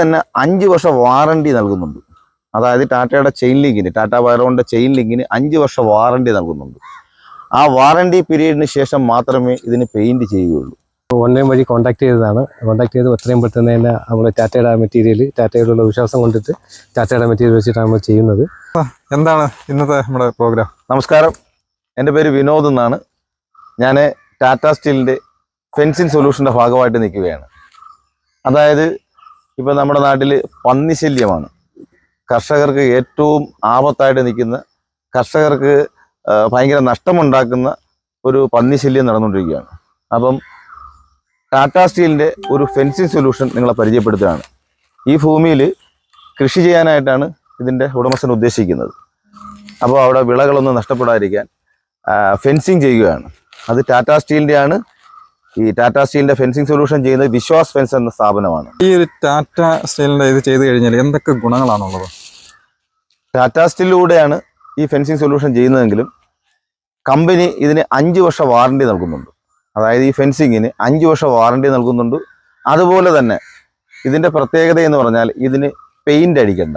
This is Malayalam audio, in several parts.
തന്നെ അഞ്ച് വർഷ വാറണ്ടി നൽകുന്നുണ്ട്. അതായത് ടാറ്റയുടെ ചെയിൻ ലിങ്കിന് ടാറ്റ വയറോണിന്റെ ചെയിൻ ലിങ്കിന് അഞ്ച് വർഷ വാറണ്ടി നൽകുന്നുണ്ട്. ആ വാറണ്ടി പീരീഡിന് ശേഷം മാത്രമേ ഇതിന് പെയിന്റ് ചെയ്യുകയുള്ളൂ. ഓൺലൈൻ വഴി കോൺടാക്ട് ചെയ്തതാണ്. കോൺടാക്ട് ചെയ്ത് എത്രയും പെട്ടെന്ന് തന്നെ നമ്മൾ ടാറ്റയുടെ മെറ്റീരിയൽ ടാറ്റയിലുള്ള വിശ്വാസം കൊണ്ടിട്ട് ടാറ്റയുടെ മെറ്റീരിയൽ വെച്ചിട്ടാണ് നമ്മൾ ചെയ്യുന്നത്. എന്താണ് ഇന്നത്തെ നമ്മുടെ പ്രോഗ്രാം നമസ്കാരം. എന്റെ പേര് വിനോദ് എന്നാണ്. ഞാൻ ടാറ്റ സ്റ്റീലിന്റെ ഫെൻസിങ് സൊല്യൂഷന്റെ ഭാഗമായിട്ട് നിൽക്കുകയാണ്. അതായത് ഇപ്പോൾ നമ്മുടെ നാട്ടിൽ പന്നിശല്യമാണ്. കർഷകർക്ക് ഏറ്റവും ആപത്തായിട്ട് നിൽക്കുന്ന കർഷകർക്ക് ഭയങ്കര നഷ്ടമുണ്ടാക്കുന്ന ഒരു പന്നിശല്യം നടന്നുകൊണ്ടിരിക്കുകയാണ്. അപ്പം ടാറ്റ സ്റ്റീലിന്റെ ഒരു ഫെൻസിങ് സൊല്യൂഷൻ നിങ്ങളെ പരിചയപ്പെടുത്തുകയാണ്. ഈ ഭൂമിയിൽ കൃഷി ചെയ്യാനായിട്ടാണ് ഇതിന്റെ ഉടമസ്ഥൻ ഉദ്ദേശിക്കുന്നത്. അപ്പോൾ അവിടെ വിളകളൊന്നും നഷ്ടപ്പെടാതിരിക്കാൻ ഫെൻസിങ് ചെയ്യുകയാണ്. അത് ടാറ്റ സ്റ്റീലിന്റെ ആണ് ഈ ടാറ്റ സ്റ്റീലിന്റെ ഫെൻസിങ് സൊല്യൂഷൻ ചെയ്യുന്നത് വിശ്വാസ് ഫെൻസ് എന്ന സ്ഥാപനമാണ്. ഈ ഒരു ടാറ്റ സ്റ്റീലിന്റെ ഇത് ചെയ്ത് കഴിഞ്ഞാൽ എന്തൊക്കെ ഗുണങ്ങളാണുള്ളത്? ടാറ്റ സ്റ്റീലിലൂടെയാണ് ഈ ഫെൻസിങ് സൊല്യൂഷൻ ചെയ്യുന്നതെങ്കിലും കമ്പനി ഇതിന് അഞ്ച് വർഷ വാറണ്ടി നൽകുന്നുണ്ട്. അതായത് ഈ ഫെൻസിങ്ങിന് അഞ്ച് വർഷ വാറണ്ടി നൽകുന്നുണ്ട്. അതുപോലെ തന്നെ ഇതിന്റെ പ്രത്യേകത എന്ന് പറഞ്ഞാൽ ഇതിന് പെയിന്റ് അടിക്കണ്ട.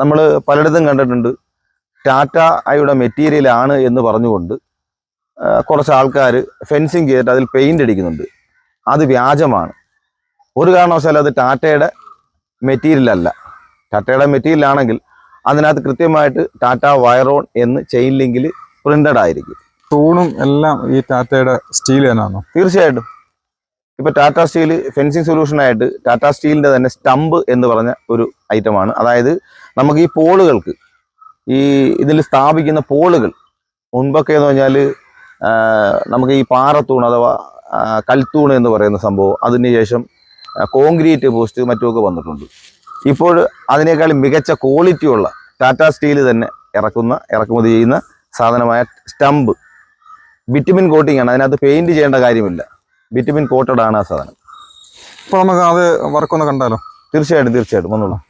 നമ്മൾ പലയിടത്തും കണ്ടിട്ടുണ്ട്. ടാറ്റ അയുടെ മെറ്റീരിയലാണ് എന്ന് പറഞ്ഞുകൊണ്ട് കുറച്ച് ആൾക്കാർ ഫെൻസിങ് ചെയ്തിട്ട് അതിൽ പെയിന്റ് അടിക്കുന്നുണ്ട്. അത് വ്യാജമാണ്. ഒരു കാരണവശാലും അത് ടാറ്റയുടെ മെറ്റീരിയൽ അല്ല. ടാറ്റയുടെ മെറ്റീരിയൽ ആണെങ്കിൽ അതിനകത്ത് കൃത്യമായിട്ട് ടാറ്റ വയറോൺ എന്ന് ചെയിൻ ലിങ്കിൽ പ്രിന്റഡ് ആയിരിക്കും. തൂണും എല്ലാം ഈ ടാറ്റയുടെ സ്റ്റീൽ തന്നെയാണോ? തീർച്ചയായിട്ടും. ഇപ്പൊ ടാറ്റ സ്റ്റീൽ ഫെൻസിങ് സൊല്യൂഷനായിട്ട് ടാറ്റ സ്റ്റീലിന്റെ തന്നെ സ്റ്റമ്പ് എന്ന് പറഞ്ഞ ഒരു ഐറ്റമാണ് അതായത് നമുക്ക് ഈ പോളുകൾക്ക് ഈ ഇതിൽ സ്ഥാപിക്കുന്ന പോളുകൾ മുൻപൊക്കെ എന്ന് പറഞ്ഞാൽ നമുക്ക് ഈ പാറത്തൂൺ അഥവാ കൽത്തൂണ് കൽത്തൂൺ എന്ന് പറയുന്ന സംഭവം അതിനുശേഷം കോൺക്രീറ്റ് പോസ്റ്റ് മറ്റുമൊക്കെ വന്നിട്ടുണ്ട്. ഇപ്പോൾ അതിനേക്കാൾ മികച്ച ക്വാളിറ്റിയുള്ള ടാറ്റാ സ്റ്റീൽ തന്നെ ഇറക്കുന്ന ഇറക്കുമതി ചെയ്യുന്ന സാധനമായ സ്റ്റമ്പ് വിറ്റമിൻ കോട്ടിംഗ് ആണ്. അതിനകത്ത് പെയിന്റ് ചെയ്യേണ്ട കാര്യമില്ല. വിറ്റമിൻ കോട്ടഡ് ആണ് ആ സാധനം. അപ്പോൾ നമുക്ക് അത് വർക്കൊന്ന് കണ്ടാലോ? തീർച്ചയായിട്ടും തീർച്ചയായിട്ടും. വന്നോളാം.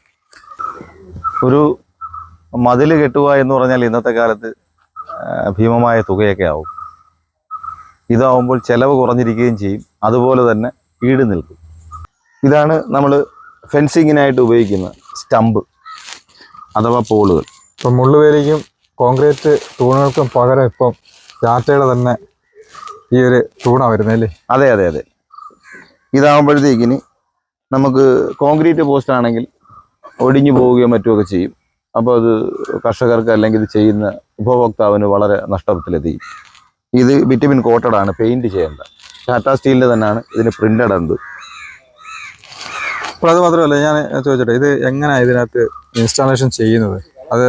ഒരു മതിൽ കെട്ടുക എന്ന് പറഞ്ഞാൽ ഇന്നത്തെ കാലത്ത് ഭീമമായ തുകയൊക്കെ ആവും. ഇതാവുമ്പോൾ ചെലവ് കുറഞ്ഞിരിക്കുകയും ചെയ്യും. അതുപോലെ തന്നെ ഈട് നിൽക്കും. ഇതാണ് നമ്മൾ ഫെൻസിങ്ങിനായിട്ട് ഉപയോഗിക്കുന്ന സ്റ്റമ്പ് അഥവാ പോളുകൾ. ഇപ്പം മുള്ളുവേലിക്കും കോൺക്രീറ്റ് തൂണുകൾക്കും പകരം ഇപ്പം ടാറ്റയുടെ തന്നെ ഈ ഒരു തൂണാണ് വരുന്നത് അല്ലേ? അതെ അതെ അതെ. ഇതാകുമ്പോഴത്തേക്കിന് നമുക്ക് കോൺക്രീറ്റ് പോസ്റ്റ് ആണെങ്കിൽ ഒടിഞ്ഞു പോവുകയോ മറ്റുമൊക്കെ ചെയ്യും. അപ്പോൾ അത് കർഷകർക്ക് അല്ലെങ്കിൽ ഇത് ചെയ്യുന്ന ഉപഭോക്താവിന് വളരെ നഷ്ടത്തിലെത്തിക്കും. ഇത് വിറ്റമിൻ കോട്ടഡ് ആണ് പെയിന്റ് ചെയ്യേണ്ട. ടാറ്റ സ്റ്റീലിന്റെ തന്നെയാണ് ഇതിന് പ്രിന്റഡ് ഉണ്ട്. അപ്പോൾ അത് മാത്രമല്ല ഞാൻ ചോദിച്ചോട്ടെ ഇത് എങ്ങനെയാണ് ഇതിനകത്ത് ഇൻസ്റ്റാളേഷൻ ചെയ്യുന്നത്? അത്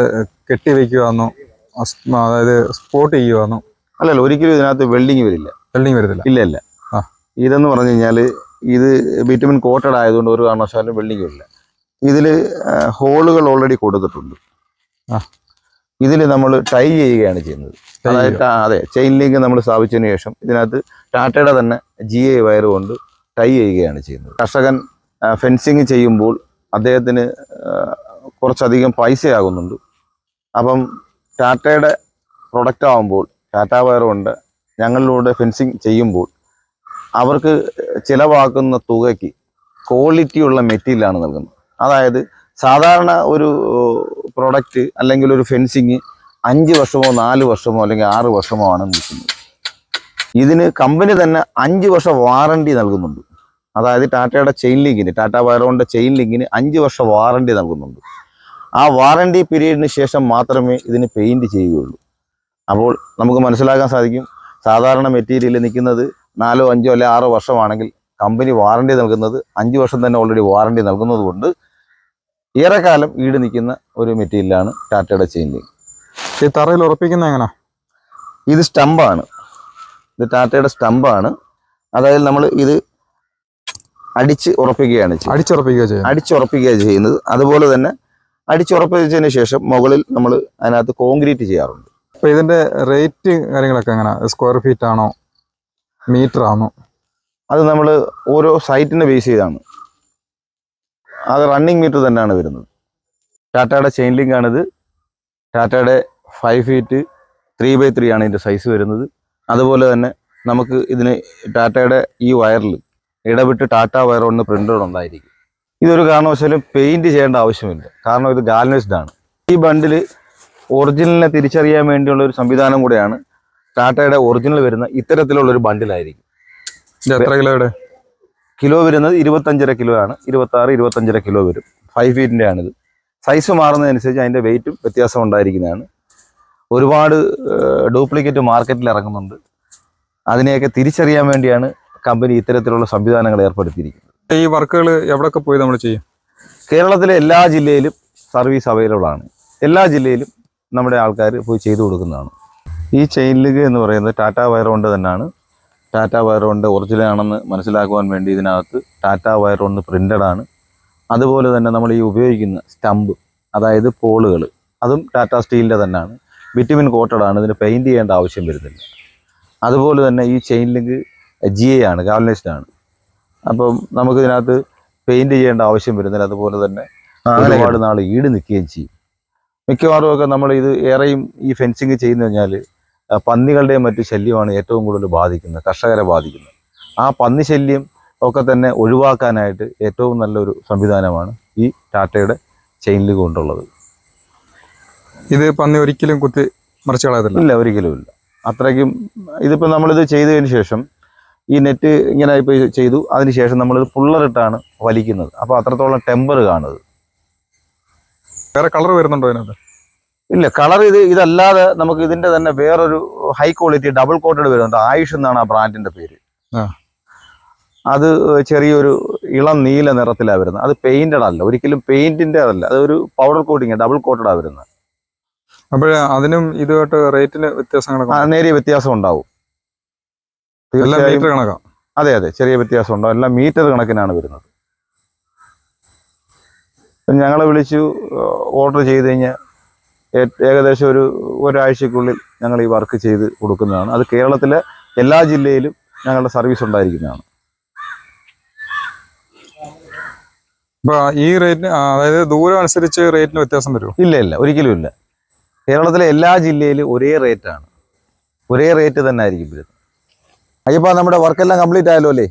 കെട്ടി വയ്ക്കുവാന്നോ അതായത് സ്പോട്ട് ചെയ്യുവാന്നോ? അല്ലല്ല ഒരിക്കലും ഇതിനകത്ത് വെൽഡിങ് വരില്ല. വെൽഡിങ് വരത്തില്ല? ഇല്ല ഇല്ല. ആ. ഇതെന്ന് പറഞ്ഞു കഴിഞ്ഞാൽ ഇത് വിറ്റമിൻ കോട്ടഡ് ആയതുകൊണ്ട് ഒരു കാരണവശാലും വെൽഡിങ് വരില്ല. ഇതിൽ ഹോളുകൾ ഓൾറെഡി കൊടുത്തിട്ടുണ്ട്. ആ. ഇതിൽ നമ്മൾ ടൈ ചെയ്യുകയാണ് ചെയ്യുന്നത്. അതായത് അതെ ചെയിൻ ലിങ്ക് നമ്മൾ സ്ഥാപിച്ചതിന് ശേഷം ഇതിനകത്ത് ടാറ്റയുടെ തന്നെ ജി ഐ വയർ കൊണ്ട് ടൈ ചെയ്യുകയാണ് ചെയ്യുന്നത്. കർഷകൻ ഫെൻസിങ് ചെയ്യുമ്പോൾ അദ്ദേഹത്തിന് കുറച്ചധികം പൈസയാകുന്നുണ്ട്. അപ്പം ടാറ്റയുടെ പ്രൊഡക്റ്റ് ആകുമ്പോൾ ടാറ്റ വയർ കൊണ്ട് ഞങ്ങളിലൂടെ ഫെൻസിങ് ചെയ്യുമ്പോൾ അവർക്ക് ചിലവാക്കുന്ന തുകയ്ക്ക് ക്വാളിറ്റിയുള്ള മെറ്റീരിയലാണ് നൽകുന്നത്. അതായത് സാധാരണ ഒരു പ്രൊഡക്റ്റ് അല്ലെങ്കിൽ ഒരു ഫെൻസിങ് അഞ്ച് വർഷമോ നാല് വർഷമോ അല്ലെങ്കിൽ ആറ് വർഷമോ ആണ് നിൽക്കുന്നത്. ഇതിന് കമ്പനി തന്നെ അഞ്ച് വർഷം വാറണ്ടി നൽകുന്നുണ്ട്. അതായത് ടാറ്റയുടെ ചെയിൻ ലിങ്കിന് ടാറ്റ വയറോണിന്റെ ചെയിൻ ലിങ്കിന് അഞ്ച് വർഷം വാറണ്ടി നൽകുന്നുണ്ട്. ആ വാറണ്ടി പീരീഡിന് ശേഷം മാത്രമേ ഇതിന് പെയിന്റ് ചെയ്യുകയുള്ളൂ. അപ്പോൾ നമുക്ക് മനസ്സിലാക്കാൻ സാധിക്കും സാധാരണ മെറ്റീരിയൽ നിൽക്കുന്നത് നാലോ അഞ്ചോ അല്ലെ ആറോ വർഷമാണെങ്കിൽ കമ്പനി വാറണ്ടി നൽകുന്നത് അഞ്ച് വർഷം തന്നെ ഓൾറെഡി വാറണ്ടി നൽകുന്നത് കൊണ്ട് ഏറെക്കാലം ഈട് നിൽക്കുന്ന ഒരു മെറ്റീരിയലാണ് ടാറ്റയുടെ ചെയിൻ ലിങ്ക്. ഈ തറയിൽ ഉറപ്പിക്കുന്ന എങ്ങനെ? ഇത് സ്റ്റമ്പാണ്. ഇത് ടാറ്റയുടെ സ്റ്റമ്പാണ്. അതായത് നമ്മൾ ഇത് അടിച്ച് ഉറപ്പിക്കുകയാണ് അടിച്ചുറപ്പിക്കുക ചെയ്യുന്നത്. അടിച്ചുറപ്പിക്കുകയാണ് ചെയ്യുന്നത്. അതുപോലെ തന്നെ അടിച്ചുറപ്പിച്ചതിന് ശേഷം മുകളിൽ നമ്മൾ അതിനകത്ത് കോൺക്രീറ്റ് ചെയ്യാറുണ്ട്. അപ്പോൾ ഇതിന്റെ റേറ്റ് കാര്യങ്ങളൊക്കെ എങ്ങനെ? സ്ക്വയർ ഫീറ്റ് ആണോ മീറ്റർ ആണോ അത് നമ്മൾ ഓരോ സൈറ്റിനെ ബേസ് ചെയ്താണ്. അത് റണ്ണിങ് മീറ്റർ തന്നെയാണ് വരുന്നത്. ടാറ്റയുടെ ചെയിൻ ലിങ്ക് ആണിത്. ടാറ്റയുടെ five feet three by three ആണ് ഇതിന്റെ സൈസ് വരുന്നത്. അതുപോലെ തന്നെ നമുക്ക് ഇതിന് ടാറ്റയുടെ ഈ വയറിൽ ഇടവിട്ട് ടാറ്റ വയർ ഒന്ന് പ്രിന്റഡ് ഉണ്ടായിരിക്കും. ഇതൊരു കാരണവശാലും പെയിന്റ് ചെയ്യേണ്ട ആവശ്യമില്ല. കാരണം ഇത് ഗാൽനൈസ്ഡ് ആണ്. ഈ ബണ്ടിൽ ഒറിജിനലിനെ തിരിച്ചറിയാൻ വേണ്ടിയുള്ള ഒരു സംവിധാനം കൂടെയാണ് ടാറ്റയുടെ ഒറിജിനൽ വരുന്ന ഇത്തരത്തിലുള്ളൊരു ബണ്ടിലായിരിക്കും എത്ര കിലോയുടെ കിലോ വരുന്നത് ഇരുപത്തഞ്ചര കിലോ ആണ്. ഇരുപത്തി ആറ് ഇരുപത്തഞ്ചര കിലോ വരും. ഫൈവ് ഫീറ്റിന്റെ ആണിത്. സൈസ് മാറുന്നതനുസരിച്ച് അതിന്റെ വെയിറ്റും വ്യത്യാസം ഉണ്ടായിരിക്കുന്നതാണ്. ഒരുപാട് ഡ്യൂപ്ലിക്കേറ്റ് മാർക്കറ്റിൽ ഇറങ്ങുന്നുണ്ട്. അതിനെയൊക്കെ തിരിച്ചറിയാൻ വേണ്ടിയാണ് കമ്പനി ഇത്തരത്തിലുള്ള സംവിധാനങ്ങൾ ഏർപ്പെടുത്തിയിരിക്കുന്നത്. ഈ വർക്കുകൾ എവിടെയൊക്കെ പോയി നമ്മൾ ചെയ്യും? കേരളത്തിലെ എല്ലാ ജില്ലയിലും സർവീസ് അവൈലബിൾ ആണ്. എല്ലാ ജില്ലയിലും നമ്മുടെ ആൾക്കാർ പോയി ചെയ്തു കൊടുക്കുന്നതാണ്. ഈ ചെയിൻ ലിഗ് എന്ന് പറയുന്നത് ടാറ്റ വയറോണ്ട് തന്നെയാണ് ടാറ്റ വയറോണിന്റെ ഒറിജിനൽ ആണെന്ന് മനസ്സിലാക്കുവാൻ വേണ്ടി ഇതിനകത്ത് ടാറ്റ വയറോണ്ട് പ്രിന്റഡ് ആണ്. അതുപോലെ തന്നെ നമ്മൾ ഈ ഉപയോഗിക്കുന്ന സ്റ്റമ്പ് അതായത് പോളുകൾ അതും ടാറ്റ സ്റ്റീലിന്റെ തന്നെയാണ്. വിറ്റമിൻ കോട്ടഡ് ആണ് ഇതിന് പെയിന്റ് ചെയ്യേണ്ട ആവശ്യം വരുന്നില്ല. അതുപോലെ തന്നെ ഈ ചെയിൻ ലിങ്ക് ജി എ ആണ് ഗാൽനൈസ്ഡ് ആണ്. അപ്പം നമുക്ക് ഇതിനകത്ത് പെയിന്റ് ചെയ്യേണ്ട ആവശ്യം വരുന്നില്ല. അതുപോലെ തന്നെ ഒരുപാട് നാൾ ഈട് നിൽക്കുകയും ചെയ്യും. മിക്കവാറും ഒക്കെ നമ്മൾ ഇത് ഏറെയും ഈ ഫെൻസിങ് ചെയ്യുന്ന കഴിഞ്ഞാൽ പന്നികളുടെയും മറ്റു ശല്യമാണ് ഏറ്റവും കൂടുതൽ ബാധിക്കുന്നത് കർഷകരെ ബാധിക്കുന്നത്. ആ പന്നി ശല്യം ഒക്കെ തന്നെ ഒഴിവാക്കാനായിട്ട് ഏറ്റവും നല്ലൊരു സംവിധാനമാണ് ഈ ടാറ്റയുടെ ചെയിനിൽ കൊണ്ടുള്ളത്. ഇത് പന്നി ഒരിക്കലും കുത്തി മറിച്ച് കളയത്തില്ല? ഇല്ല ഒരിക്കലും ഇല്ല. അത്രയ്ക്കും ഇതിപ്പോൾ നമ്മളിത് ചെയ്തതിന് ശേഷം ഈ നെറ്റ് ഇങ്ങനെ ഇപ്പോൾ ചെയ്തു അതിന് ശേഷം നമ്മളിത് പുള്ളറിട്ടാണ് വലിക്കുന്നത്. അപ്പോൾ അത്രത്തോളം ടെമ്പർ കാണുന്നത്. വേറെ കളർ വരുന്നുണ്ടോ അതിനകത്ത് ഇല്ല കളർ ഇത് ഇതല്ലാതെ നമുക്ക് ഇതിന്റെ തന്നെ വേറൊരു ഹൈ ക്വാളിറ്റി ഡബിൾ കോട്ടഡ് വരുന്നുണ്ട്. ആയുഷ് എന്നാണ് ആ ബ്രാൻഡിന്റെ പേര്. അത് ചെറിയൊരു ഇളം നീല നിറത്തിലാണ് വരുന്നത്. അത് പെയിന്റഡ് അല്ല. ഒരിക്കലും പെയിന്റിന്റെ അതല്ല. അതൊരു പൗഡർ കോട്ടിങ് ഡബിൾ കോട്ടഡ് ആ വരുന്നത്. അപ്പോൾ അതിനും ഇതുമായിട്ട് റേറ്റിന് വ്യത്യാസം നേരിയ വ്യത്യാസം ഉണ്ടാവും. അതെ അതെ. ചെറിയ വ്യത്യാസം ഉണ്ടാവും. എല്ലാം മീറ്റർ കണക്കിനാണ് വരുന്നത്. ഞങ്ങളെ വിളിച്ചു ഓർഡർ ചെയ്ത് കഴിഞ്ഞാൽ ഏകദേശം ഒരു ഒരാഴ്ചക്കുള്ളിൽ ഞങ്ങൾ ഈ വർക്ക് ചെയ്ത് കൊടുക്കുന്നതാണ്. അത് കേരളത്തിലെ എല്ലാ ജില്ലയിലും ഞങ്ങളുടെ സർവീസ് ഉണ്ടായിരിക്കുന്നതാണ്. ഇപ്പോൾ ഈ റേറ്റിന് അതായത് ദൂരം അനുസരിച്ച് റേറ്റിന് വ്യത്യാസം വരുമോ? ഇല്ല ഇല്ല. ഒരിക്കലും ഇല്ല. കേരളത്തിലെ എല്ലാ ജില്ലയിലും ഒരേ റേറ്റാണ് ഒരേ റേറ്റ് തന്നെ ആയിരിക്കും വരുന്നത്. അയ്യപ്പ നമ്മുടെ വർക്കെല്ലാം കംപ്ലീറ്റ് ആയല്ലോ അല്ലേ?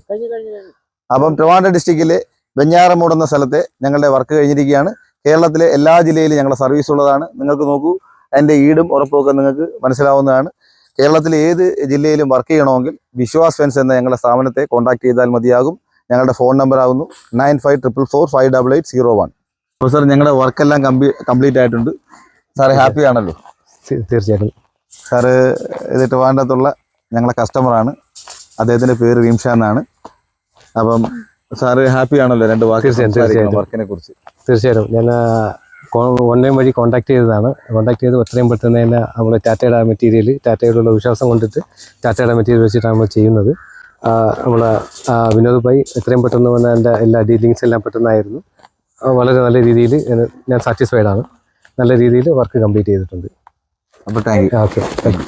അപ്പം ട്രിവാൻഡ്രം ഡിസ്ട്രിക്റ്റിലെ വെഞ്ഞാറമൂട് എന്ന സ്ഥലത്തെ ഞങ്ങളുടെ വർക്ക് കഴിഞ്ഞിരിക്കുകയാണ്. കേരളത്തിലെ എല്ലാ ജില്ലയിലും ഞങ്ങളുടെ സർവീസ് ഉള്ളതാണ്. നിങ്ങൾക്ക് നോക്കൂ അതിന്റെ ഈടും ഉറപ്പുമൊക്കെ നിങ്ങൾക്ക് മനസ്സിലാവുന്നതാണ്. കേരളത്തിലെ ഏത് ജില്ലയിലും വർക്ക് ചെയ്യണമെങ്കിൽ വിശ്വാസ് ഫെൻസ് എന്ന ഞങ്ങളുടെ സ്ഥാപനത്തെ കോൺടാക്ട് ചെയ്താൽ മതിയാകും. ഞങ്ങളുടെ ഫോൺ നമ്പർ ആകുന്നു nine five triple four five double eight zero one അപ്പോൾ സാർ ഞങ്ങളുടെ വർക്കെല്ലാം കംപ്ലീ കംപ്ലീറ്റ് ആയിട്ടുണ്ട്. സാറ് ഹാപ്പി ആണല്ലോ? തീർച്ചയായിട്ടും. സാറ് ഇത് ട്രിവാൻഡ്രത്തുള്ള ഞങ്ങളെ കസ്റ്റമറാണ് അദ്ദേഹത്തിന്റെ പേര് റീംഷ എന്നാണ് അപ്പം സാറ് ഹാപ്പി ആണല്ലോ രണ്ട് വാക്ക്. വർക്കിനെ കുറിച്ച്. തീർച്ചയായിട്ടും. ഞാൻ ഓൺലൈൻ വഴി കോൺടാക്ട് ചെയ്തതാണ്. കോൺടാക്ട് ചെയ്ത് എത്രയും പെട്ടെന്ന് തന്നെ നമ്മൾ ടാറ്റയുടെ മെറ്റീരിയൽ ടാറ്റയോടുള്ള വിശ്വാസം കൊണ്ടിട്ട് ടാറ്റയുടെ മെറ്റീരിയൽ വെച്ചിട്ടാണ് നമ്മൾ ചെയ്യുന്നത്. നമ്മൾ വിനോദ് ഭായി എത്രയും പെട്ടെന്ന് വന്ന എന്റെ എല്ലാ ഡീലിങ്സ് എല്ലാം പെട്ടെന്നായിരുന്നു. വളരെ നല്ല രീതിയിൽ ഞാൻ സാറ്റിസ്ഫൈഡ് ആണ്. നല്ല രീതിയിൽ വർക്ക് കംപ്ലീറ്റ് ചെയ്തിട്ടുണ്ട്. അപ്പോൾ thank you okay thank you